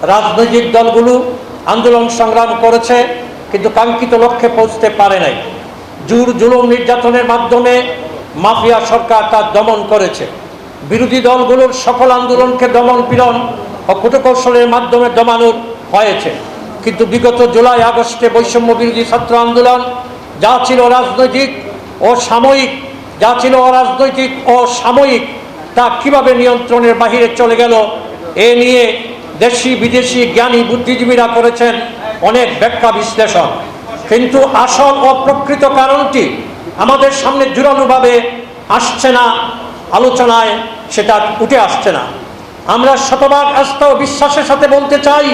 রাজনৈতিক দলগুলো আন্দোলন সংগ্রাম করেছে, কিন্তু কাঙ্ক্ষিত লক্ষ্যে পৌঁছতে পারে নাই। জোর জুলুম নির্যাতনের মাধ্যমে মাফিয়া সরকার তা দমন করেছে। বিরোধী দলগুলোর সকল আন্দোলনকে দমন পীড়ন ও কূটকৌশলের মাধ্যমে দমানোর হয়েছে। কিন্তু বিগত জুলাই, আগস্টে বৈষম্য বিরোধী ছাত্র আন্দোলন যা ছিল রাজনৈতিক ও সাময়িক, যা ছিল অরাজনৈতিক ও সাময়িক, তা কীভাবে নিয়ন্ত্রণের বাহিরে চলে গেল, এ নিয়ে দেশি বিদেশি জ্ঞানী বুদ্ধিজীবীরা করেছেন অনেক ব্যাখ্যা বিশ্লেষণ। কিন্তু আসল ও প্রকৃত কারণটি আমাদের সামনে জোরালোভাবে আসছে না, আলোচনায় সেটা উঠে আসছে না। আমরা শতভাগ আস্থা ও বিশ্বাসের সাথে বলতে চাই,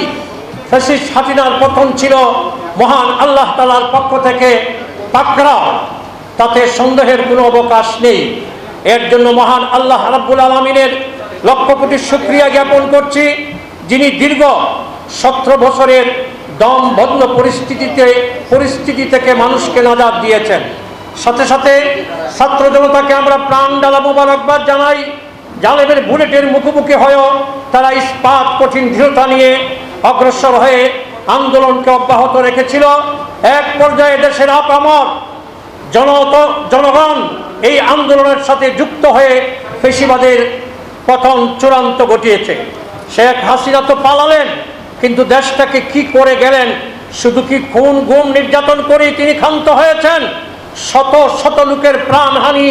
ফ্যাসিস্ট হাসিনার পতন ছিল মহান আল্লাহ তালার পক্ষ থেকে পাকড়াও, তাতে সন্দেহের কোনো অবকাশ নেই। এর জন্য মহান আল্লাহ রাব্বুল আলমিনের লক্ষ কোটি শুক্রিয়া জ্ঞাপন করছি। যিনি দীর্ঘ সতেরো বছরের দম পরিস্থিতিতে, পরিস্থিতি থেকে মানুষকে নাজাদ দিয়েছেন। সাথে সাথে ছাত্র জনতাকে আমরা প্রাণ ডালা মোবারকবাদ জানাই। জালেমের বুলেটের মুখোমুখি হয়েও তারা ইস্পাত, কঠিন দৃঢ়তা নিয়ে অগ্রসর হয়ে আন্দোলনকে অব্যাহত রেখেছিল। এক পর্যায়ে দেশের আপামর জনত, জনগণ এই আন্দোলনের সাথে যুক্ত হয়ে ফেসিবাদের পতন চূড়ান্ত ঘটিয়েছে। শেখ হাসিনা তো পালালেন, কিন্তু দেশটাকে কি করে গেলেন? শুধু কি খুন গুম নির্যাতন করেই তিনি ক্ষান্ত হয়েছেন? শত শত লোকের প্রাণহানি,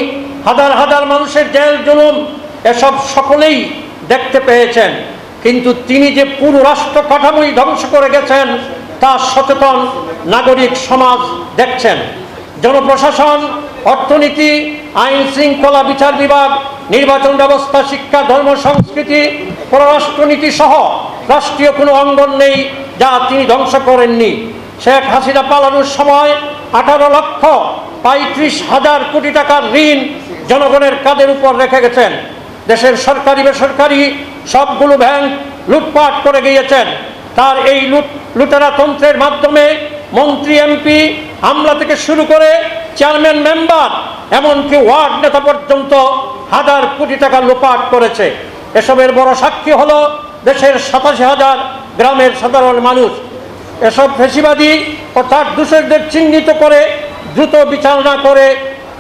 হাজার হাজার মানুষের জেল জুলুম, এসব সকলেই দেখতে পেয়েছেন। কিন্তু তিনি যে পুরো রাষ্ট্র কাঠামোই ধ্বংস করে গেছেন, তা সচেতন নাগরিক সমাজ দেখছেন। জনপ্রশাসন, অর্থনীতি আইন শৃঙ্খলা বিচার বিভাগ, নির্বাচন ব্যবস্থা, শিক্ষা, ধর্ম, সংস্কৃতি, পররাষ্ট্রনীতি সহ রাষ্ট্রীয় কোনো অঙ্গন নেই যা তিনি ধ্বংস করেননি। শেখ হাসিনা পালানোর সময় আঠারো লক্ষ পঁয়ত্রিশ হাজার কোটি টাকার ঋণ জনগণের কাদের উপর রেখে গেছেন। দেশের সরকারি, বেসরকারি সবগুলো ব্যাংক লুটপাট করে গিয়েছেন। তার এই লুট লুটেরা তন্ত্রের মাধ্যমে মন্ত্রী, এমপি হামলা থেকে শুরু করে চেয়ারম্যান মেম্বার, এমনকি ওয়ার্ড নেতা পর্যন্ত হাজার কোটি টাকা লোপাট করেছে। এসবের বড় সাক্ষী হলো দেশের সাতাশি হাজার গ্রামের সাধারণ মানুষ। এসব ফেসিবাদী ও তার দূষকদের চিহ্নিত করে, দ্রুত বিচার না করে,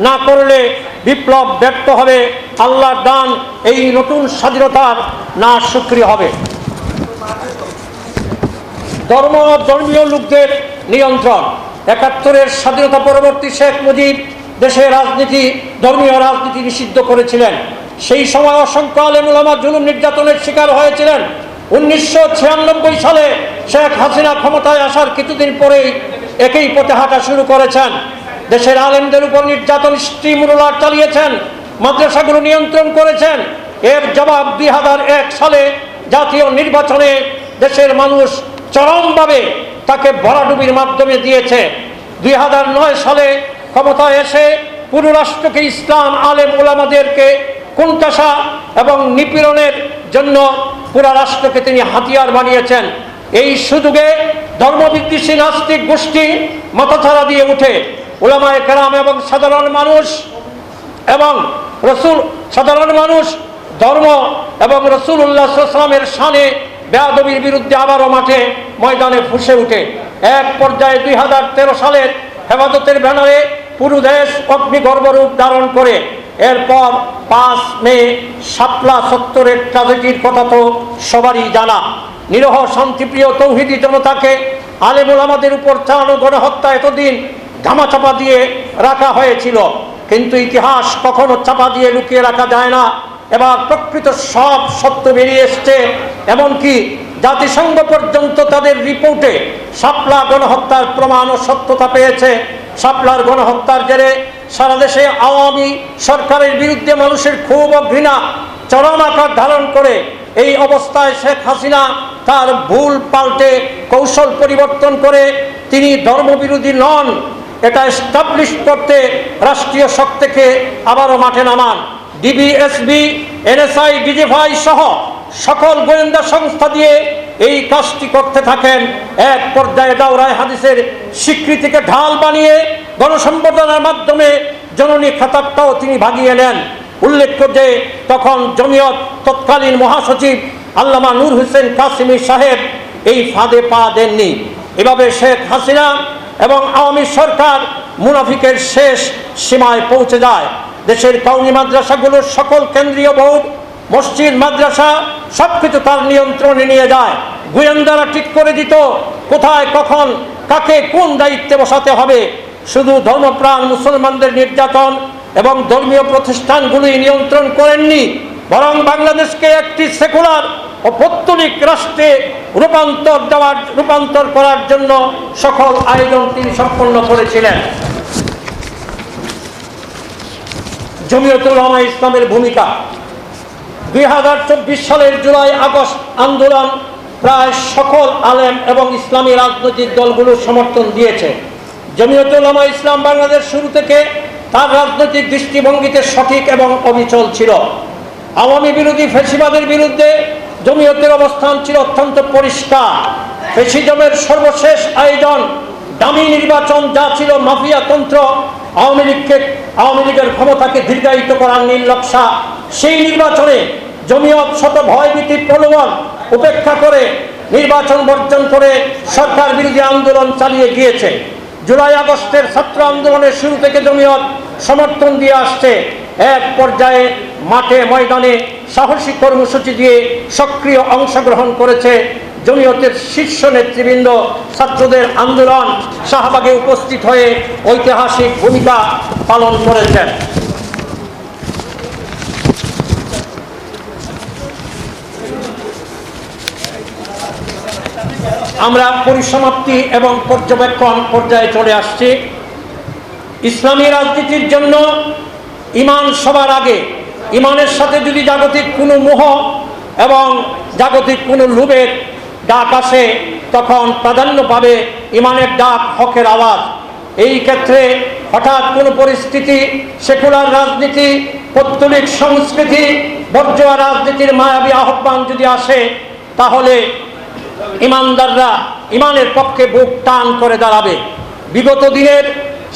না করলে বিপ্লব ব্যর্থ হবে। আল্লাহর দান এই নতুন স্বাধীনতার না সুক্রিয় হবে। ধর্ম ধর্মীয় লোকদের নিয়ন্ত্রণ। একাত্তরের স্বাধীনতা পরবর্তী শেখ মুজিব দেশের রাজনীতি, ধর্মীয় রাজনীতি নিষিদ্ধ করেছিলেন। সেই সময় অসংখ্য আলেমুলামা জুলুম নির্যাতনের শিকার হয়েছিলেন। উনিশশো ছিয়ানব্বই সালে শেখ হাসিনা ক্ষমতায় আসার কিছুদিন পরেই একই পথে হাঁটা শুরু করেছেন। দেশের আলেমদের উপর নির্যাতন স্টিমুলার চালিয়েছেন, মাদ্রাসাগুলো নিয়ন্ত্রণ করেছেন। এর জবাব দুই হাজার এক সালে জাতীয় নির্বাচনে দেশের মানুষ চরমভাবে তাকে ভরাডুবির মাধ্যমে দিয়েছে। দুই হাজার নয় সালে ক্ষমতায় এসে পুরো রাষ্ট্রকে ইসলাম আলেম ওলামাদেরকে কুণ্ঠাসা এবং নিপীড়নের জন্য পুরা রাষ্ট্রকে তিনি হাতিয়ার বানিয়েছেন। এই সুযোগে ধর্মবিদ্বেষী নাস্তিক গোষ্ঠী মাথাছাড়া দিয়ে উঠে। ওলামায় কেরাম এবং সাধারণ মানুষ এবং রসুল, সাধারণ মানুষ, ধর্ম এবং রসুল উল্লাহামের সানে বেয়াদবির বিরুদ্ধে আবারও মাঠে ময়দানে ফুসে উঠে। এক পর্যায়ে দুই হাজার তেরো সালের হেফাজতের ব্যানারে পুরো দেশ অগ্নিগর্ভরূপ ধারণ করে। এরপর পাঁচ মে সাপলা সত্তরের ট্রাজেডির কথা তো সবারই জানা। নিরহ শান্তিপ্রিয় তৌহিদি জনতাকে আলেমুল আমাদের উপর চালানো গণহত্যা এতদিন ধামাচাপা দিয়ে রাখা হয়েছিল। কিন্তু ইতিহাস কখনো চাপা দিয়ে লুকিয়ে রাখা যায় না। এবার প্রকৃত সব সত্য বেরিয়ে এসছে। এমনকি জাতিসংঘ পর্যন্ত তাদের রিপোর্টে সাপলা গণহত্যার প্রমাণ ও সত্যতা পেয়েছে। সাপলার গণহত্যার জেরে সারা দেশে আওয়ামী সরকারের বিরুদ্ধে মানুষের ক্ষোভ ও ঘৃণা, চরম আকার ধারণ করে এই অবস্থায় শেখ হাসিনা তার ভুল পাল্টে কৌশল পরিবর্তন করে তিনি ধর্মবিরোধী নন। এটা এস্টাবলিশ করতে রাষ্ট্রীয় শক্তিকে আবারও মাঠে নামান। ডিবিএসবি এনএসআই ডিজিফাই সহ সকল গোয়েন্দা সংস্থা দিয়ে এই কাজটি করতে থাকেন। এক পর্যায়ে দাওরায় হাদিসের স্বীকৃতিকে ঢাল বানিয়ে গণসম্বর্ধনার মাধ্যমে জননী খাতাবটাও তিনি ভাগিয়ে নেন। উল্লেখ্য যে, তখন জমিয়ত তৎকালীন মহাসচিব আল্লামা নূর হোসেন কাসিমি সাহেব এই ফাঁদে পা দেননি। এভাবে শেখ হাসিনা এবং আওয়ামী সরকার মুনাফিকের শেষ সীমায় পৌঁছে যায়। দেশের কওমি মাদ্রাসাগুলোর সকল কেন্দ্রীয় বোর্ড, মসজিদ, মাদ্রাসা, সবকিছু তার নিয়ন্ত্রণে নিয়ে যায়। গোয়েন্দারা ঠিক করে দিত কোথায়, কখন, কাকে, কোন দায়িত্বে বসাতে হবে। শুধু ধর্মপ্রাণ মুসলমানদের নির্যাতন এবং ধর্মীয় প্রতিষ্ঠানগুলি নিয়ন্ত্রণ করেননি, বরং বাংলাদেশকে একটি সেকুলার ও পত্তলিক রাষ্ট্রে রূপান্তর দেওয়ার, রূপান্তর করার জন্য সকল আয়োজন তিনি সম্পন্ন করেছিলেন। জমিয়তুল উলামা ইসলামের ভূমিকা। দুই হাজার চব্বিশ সালের জুলাই আগস্ট আন্দোলন প্রায় সকল আলেম এবং ইসলামী রাজনৈতিক দলগুলো সমর্থন দিয়েছে। জমিয়তুল উলামা ইসলাম বাংলাদেশ শুরু থেকে তার রাজনৈতিক দৃষ্টিভঙ্গিতে সঠিক এবং অবিচল ছিল। আওয়ামী বিরোধী ফেসিবাদের বিরুদ্ধে জমিয়তের অবস্থান ছিল অত্যন্ত পরিষ্কার। ফেসিজমের সর্বশেষ আয়োজন দামি নির্বাচন যা ছিল মাফিয়াতন্ত্র আওয়ামী লীগকে, আওয়ামী লীগের ক্ষমতাকে দীর্ঘায়িত করার নির্লক্ষা সেই নির্বাচনে জমিয়ত শত ভয়ভীতি প্রলোভন উপেক্ষা করে নির্বাচন বর্জন করে সরকার বিরোধী আন্দোলন চালিয়ে গিয়েছে। জুলাই আগস্টের ছাত্র আন্দোলনের শুরু থেকে জমিয়ত সমর্থন দিয়ে আসছে। এক পর্যায়ে মাঠে ময়দানে সাহসী কর্মসূচি দিয়ে সক্রিয় অংশগ্রহণ করেছে জমিয়তের শীর্ষ নেতৃবৃন্দ ছাত্রদের আন্দোলন শাহবাগে উপস্থিত হয়ে ঐতিহাসিক ভূমিকা পালন করেছেন। আমরা পরিসমাপ্তি এবং পর্যবেক্ষণ পর্যায়ে চলে আসছি। ইসলামী রাজনীতির জন্য ইমান সবার আগে। ইমানের সাথে যদি জাগতিক কোনো মোহ এবং জাগতিক কোনো লোভের ডাক আসে, তখন প্রাধান্য পাবে ইমানের ডাক, হকের আওয়াজ। এই ক্ষেত্রে হঠাৎ কোনো পরিস্থিতি, সেকুলার রাজনীতি, পৌত্তলিক সংস্কৃতি, বর্জোয়া রাজনীতির মায়াবী আহ্বান যদি আসে, তাহলে ইমানদাররা ইমানের পক্ষে বুক টান করে দাঁড়াবে। বিগত দিনের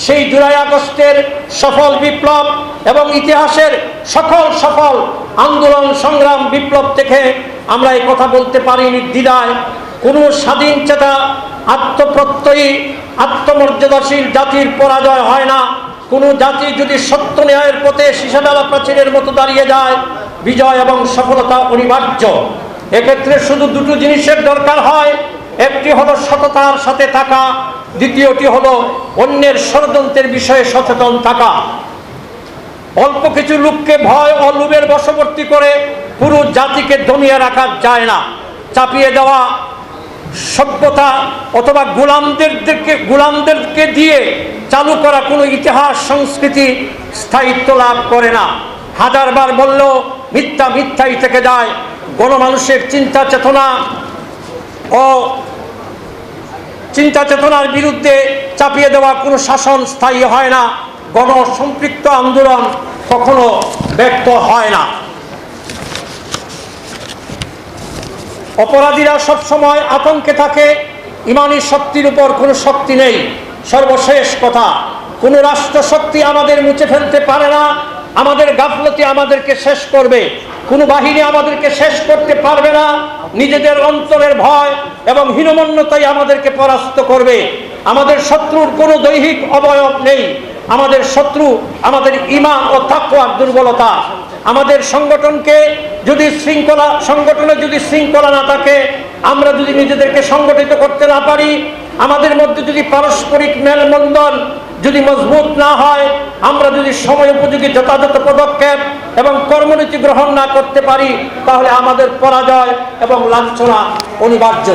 সেই জুলাই আগস্টের সফল বিপ্লব এবং ইতিহাসের সকল সফল আন্দোলন সংগ্রাম বিপ্লব থেকে আমরা এই কথা বলতে পারি নির্দ্বিধায় কোনো স্বাধীন চেতা, আত্মপ্রত্যয়ী, আত্মমর্যাদাশীল জাতির পরাজয় হয় না। কোনো জাতি যদি সত্য ন্যায়ের পথে শিশাডালা প্রাচীরের মতো দাঁড়িয়ে যায়, বিজয় এবং সফলতা অনিবার্য। এক্ষেত্রে শুধু দুটো জিনিসের দরকার হয়, একটি হলো সততার সাথে থাকা দ্বিতীয়টি হলো অন্যের ষড়যন্ত্রের বিষয়ে সচেতন থাকা। অল্প কিছু লোককে ভয় ও বশবর্তী করে পুরো জাতিকে দমিয়ে রাখা যায় না। চাপিয়ে দেওয়া সভ্যতা অথবা গোলামদেরকে গোলামদেরকে দিয়ে চালু করা কোনো ইতিহাস, সংস্কৃতি স্থায়িত্ব লাভ করে না। হাজারবার বললেও মিথ্যা মিথ্যাই থেকে যায়। গণমানুষের চিন্তা চেতনা ও চিন্তা চেতনার বিরুদ্ধে চাপিয়ে দেওয়া কোনো শাসন স্থায়ী হয় না, গণসম্পৃক্ত আন্দোলন কখনো ব্যক্ত হয় না। অপরাধীরা সবসময় আতঙ্কে থাকে, ইমানি শক্তির উপর কোনো শক্তি নেই। সর্বশেষ কথা, কোনো রাষ্ট্র শক্তি আমাদের মুছে ফেলতে পারে না আমাদের গাফলতি আমাদেরকে শেষ করবে। কোনো বাহিনী আমাদেরকে শেষ করতে পারবে না। নিজেদের অন্তরের ভয় এবং হীনমন্যতাই আমাদেরকে পরাস্ত করবে। আমাদের শত্রুর কোনো দৈহিক অবয়ব নেই। আমাদের শত্রু আমাদের ইমান ও তাকওয়ার দুর্বলতা। আমাদের সংগঠনকে যদি শৃঙ্খলা, সংগঠনে যদি শৃঙ্খলা না থাকে, আমরা যদি নিজেদেরকে সংগঠিত করতে না পারি, আমাদের মধ্যে যদি পারস্পরিক মেলবন্ধন যদি মজবুত না হয়, আমরা যদি সময় উপযোগী যথাযথ পদক্ষেপ এবং কর্মনীতি গ্রহণ না করতে পারি, তাহলে আমাদের পরাজয় এবং লাঞ্ছনা অনিবার্য।